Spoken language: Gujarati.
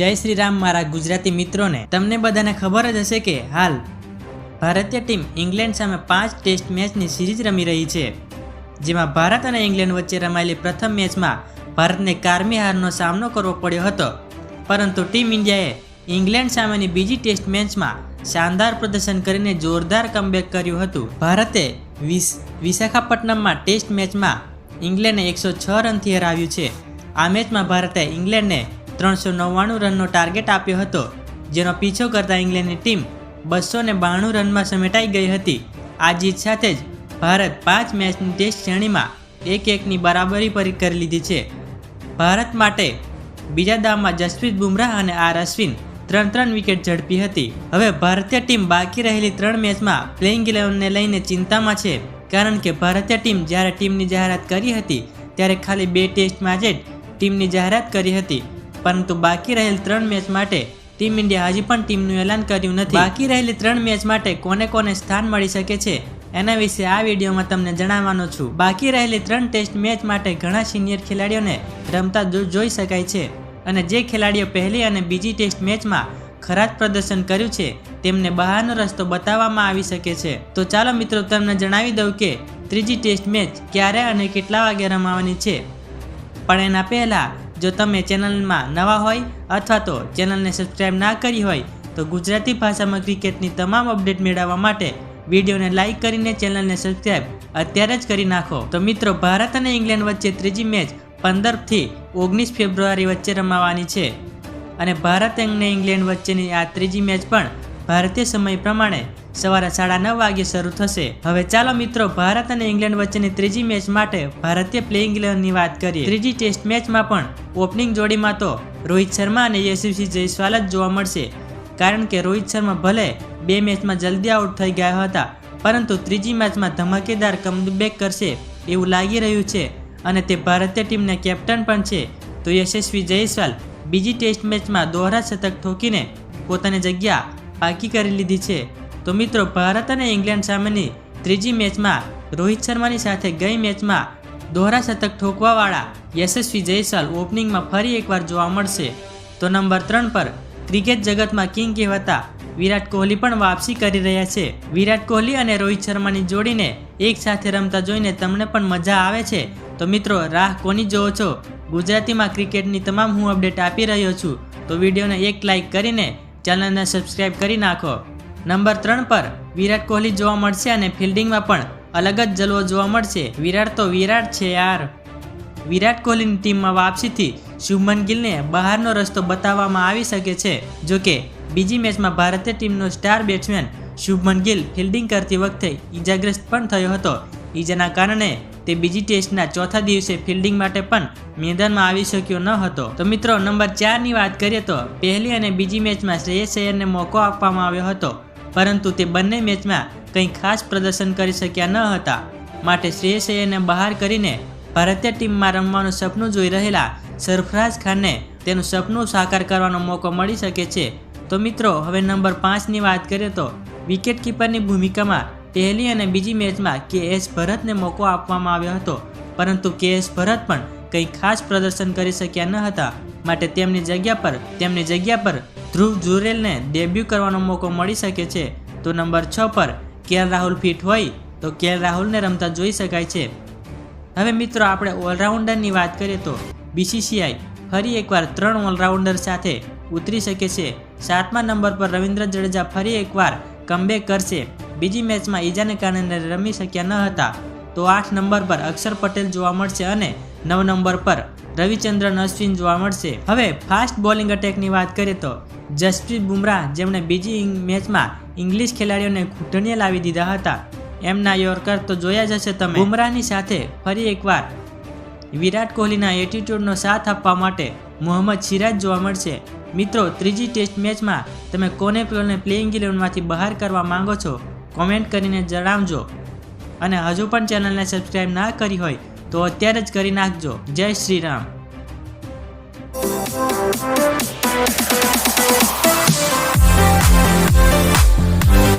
જય શ્રી રામ મારા ગુજરાતી મિત્રોને. તમને બધાને ખબર જ હશે કે હાલ ભારતીય ટીમ ઇંગ્લેન્ડ સામે પાંચ ટેસ્ટ મેચની સિરીઝ રમી રહી છે. જેમાં ભારત અને ઇંગ્લેન્ડ વચ્ચે રમાયેલી પ્રથમ મેચમાં ભારતને કારમી હારનો સામનો કરવો પડ્યો હતો. પરંતુ ટીમ ઇન્ડિયાએ ઇંગ્લેન્ડ સામેની બીજી ટેસ્ટ મેચમાં શાનદાર પ્રદર્શન કરીને જોરદાર કમબેક કર્યું હતું. ભારતે વિશાખાપટ્ટનમમાં ટેસ્ટ મેચમાં ઇંગ્લેન્ડને એકસો છ રનથી હરાવ્યું છે. આ મેચમાં ભારતે ઇંગ્લેન્ડને ત્રણસો નવ્વાણું રનનો ટાર્ગેટ આપ્યો હતો, જેનો પીછો કરતા ઇંગ્લેન્ડની ટીમ બસો ને બાણું રનમાં સમેટાઈ ગઈ હતી. આ જીત સાથે જ ભારત પાંચ મેચની ટેસ્ટ શ્રેણીમાં એક એકની બરાબરી પર કરી લીધી છે. ભારત માટે બીજા દામમાં જસપ્રીત બુમરાહ અને આર અશ્વિન ત્રણ ત્રણ વિકેટ ઝડપી હતી. હવે ભારતીય ટીમ બાકી રહેલી ત્રણ મેચમાં પ્લેઇંગ ઇલેવનને લઈને ચિંતામાં છે, કારણ કે ભારતીય ટીમ જ્યારે ટીમની જાહેરાત કરી હતી, ત્યારે ખાલી બે ટેસ્ટમાં જ ટીમની જાહેરાત કરી હતી. પરંતુ બાકી રહેલ ત્રણ મેચ માટે ટીમ ઇન્ડિયા હજી પણ ટીમનું એલાન કર્યું નથી. બાકી રહેલી ત્રણ મેચ માટે કોને કોને સ્થાન મળી શકે છે, એના વિશે આ વિડીયોમાં તમને જણાવવાનો છું. બાકી રહેલી ત્રણ ટેસ્ટ મેચ માટે ઘણા સિનિયર ખેલાડીઓને રમતા જોઈ શકાય છે અને જે ખેલાડીઓ પહેલી અને બીજી ટેસ્ટ મેચમાં ખરાબ પ્રદર્શન કર્યું છે, તેમને બહારનો રસ્તો બતાવવામાં આવી શકે છે. તો ચાલો મિત્રો, તમને જણાવી દઉં કે ત્રીજી ટેસ્ટ મેચ ક્યારે અને કેટલા વાગે રમાવાની છે. પણ એના પહેલાં જો તમે ચેનલમાં નવા હોય અથવા તો ચેનલને સબસ્ક્રાઇબ ના કરી હોય, તો ગુજરાતી ભાષામાં ક્રિકેટની તમામ અપડેટ મેળવવા માટે વિડીયોને લાઇક કરીને ચેનલને સબસ્ક્રાઇબ અત્યારે જ કરી નાખો. તો મિત્રો, ભારત અને ઇંગ્લેન્ડ વચ્ચે ત્રીજી મેચ પંદરથી ઓગણીસ ફેબ્રુઆરી વચ્ચે રમાવાની છે. અને ભારત અને ઇંગ્લેન્ડ વચ્ચેની આ ત્રીજી મેચ પણ ભારતીય સમય પ્રમાણે સવારે સાડા નવ વાગે શરૂ થશે. હવે ચાલો મિત્રો, ભારત અને ઇંગ્લેન્ડ વચ્ચેની ત્રીજી મેચ માટે ભારતીય પ્લેઇંગ ઇલેવનની વાત કરીએ. ત્રીજી ટેસ્ટ મેચમાં પણ ઓપનિંગ જોડીમાં તો રોહિત શર્મા અને યશસ્વી જયસ્વાલ જ જોવા મળશે. કારણ કે રોહિત શર્મા ભલે બે મેચમાં જલ્દી આઉટ થઈ ગયા હતા, પરંતુ ત્રીજી મેચમાં ધમાકેદાર કમબેક કરશે એવું લાગી રહ્યું છે અને તે ભારતીય ટીમના કેપ્ટન પણ છે. તો યશસ્વી જયસ્વાલ બીજી ટેસ્ટ મેચમાં દોહરા શતક ઠોકીને પોતાની જગ્યા પાકી કરી લીધી છે. તો મિત્રો, ભારત અને ઇંગ્લેન્ડ સામેની ત્રીજી મેચમાં રોહિત શર્માની સાથે ગઈ મેચમાં દોહરા શતક ઠોકવાવાળા યશસ્વી જયસલ ઓપનિંગમાં ફરી એકવાર જોવા મળશે. તો નંબર ત્રણ પર ક્રિકેટ જગતમાં કિંગ કહેવાતા વિરાટ કોહલી પણ વાપસી કરી રહ્યા છે. વિરાટ કોહલી અને રોહિત શર્માની જોડીને એક સાથે રમતા જોઈને તમને પણ મજા આવે છે. તો મિત્રો, રાહ કોની જોવો છો? ગુજરાતીમાં ક્રિકેટની તમામ હું અપડેટ આપી રહ્યો છું. તો વિડીયોને એક લાઇક કરીને ચેનલને સબસ્ક્રાઇબ કરી નાખો. નંબર ત્રણ પર વિરાટ કોહલી જોવા મળશે અને ફિલ્ડિંગમાં પણ અલગ જ જલવો જોવા મળશે. વિરાટ તો વિરાટ છે યાર. વિરાટ કોહલીની ટીમમાં વાપસીથી શુભમન ગિલને બહારનો રસ્તો બતાવવામાં આવી શકે છે. જો કે બીજી મેચમાં ભારતીય ટીમનો star batsman Shubman Gill fielding કરતી વખતે ઈજાગ્રસ્ત પણ થયો હતો. ઈજાના કારણે તે બીજી ટેસ્ટના ચોથા દિવસે ફિલ્ડિંગ માટે પણ મેદાનમાં આવી શક્યો ન હતો. તો મિત્રો, નંબર ચારની વાત કરીએ તો પહેલી અને બીજી મેચમાં શ્રેયસ અય્યરને મોકો આપવામાં આવ્યો હતો. પરંતુ તે બંને મેચમાં કંઈ ખાસ પ્રદર્શન કરી શક્યા ન હતા. માટે શ્રેયસ અય્યરને બહાર કરીને ભારતીય ટીમમાં રમવાનું સપનું જોઈ રહેલા સરફરાઝ ખાનને તેનું સપનું સાકાર કરવાનો મોકો મળી શકે છે. તો મિત્રો, હવે નંબર પાંચની વાત કરીએ તો વિકેટ કીપરની ભૂમિકામાં પહેલી અને બીજી મેચમાં કે એસ ભરતને મોકો આપવામાં આવ્યો હતો. પરંતુ કે એસ ભરત પણ કંઈ ખાસ પ્રદર્શન કરી શક્યા ન હતા. માટે તેમની જગ્યા પર, તેમની જગ્યા પર ધ્રુવ જુરેલને ડેબ્યુ કરવાનો મોકો મળી શકે છે. તો નંબર છ પર કેએલ રાહુલ ફિટ હોય? તો કેએલ રાહુલને રમતા જોઈ શકાય છે. હવે મિત્રો, આપણે ઓલરાઉન્ડરની વાત કરીએ તો બીસીસીઆઈ ફરી એકવાર ત્રણ ઓલરાઉન્ડર સાથે ઉતરી શકે છે. સાતમા નંબર પર રવિન્દ્ર જડેજા ફરી એકવાર કમબેક કરશે. બીજી મેચમાં ઈજાને કારણે રમી શક્યા ન હતા. તો આઠ નંબર પર અક્ષર પટેલ જોવા મળશે અને નવ નંબર પર રવિચંદ્રન અશ્વિન જોવા મળશે. હવે ફાસ્ટ બોલિંગ અટેકની વાત કરીએ તો જસપ્રીત બુમરાહ જેમણે બીજી મેચમાં ઇંગ્લિશ ખેલાડીઓને ઘૂંટણીએ લાવી દીધા હતા. એમના યોર્કર તો જોયા જ હશે તમે. બુમરાહની સાથે ફરી એકવાર વિરાટ કોહલીના એટીટ્યૂડનો સાથ આપવા માટે મોહમ્મદ સિરાજ જોવા મળશે. મિત્રો, ત્રીજી ટેસ્ટ મેચમાં તમે કોને પ્લોને પ્લેઇંગ ઇલેવનમાંથી બહાર કરવા માંગો છો? કોમેન્ટ કરીને જણાવજો. અને હજુ પણ ચેનલને સબસ્ક્રાઇબ ના કરી હોય તો અત્યારે જ કરી નાખજો. જય શ્રી રામ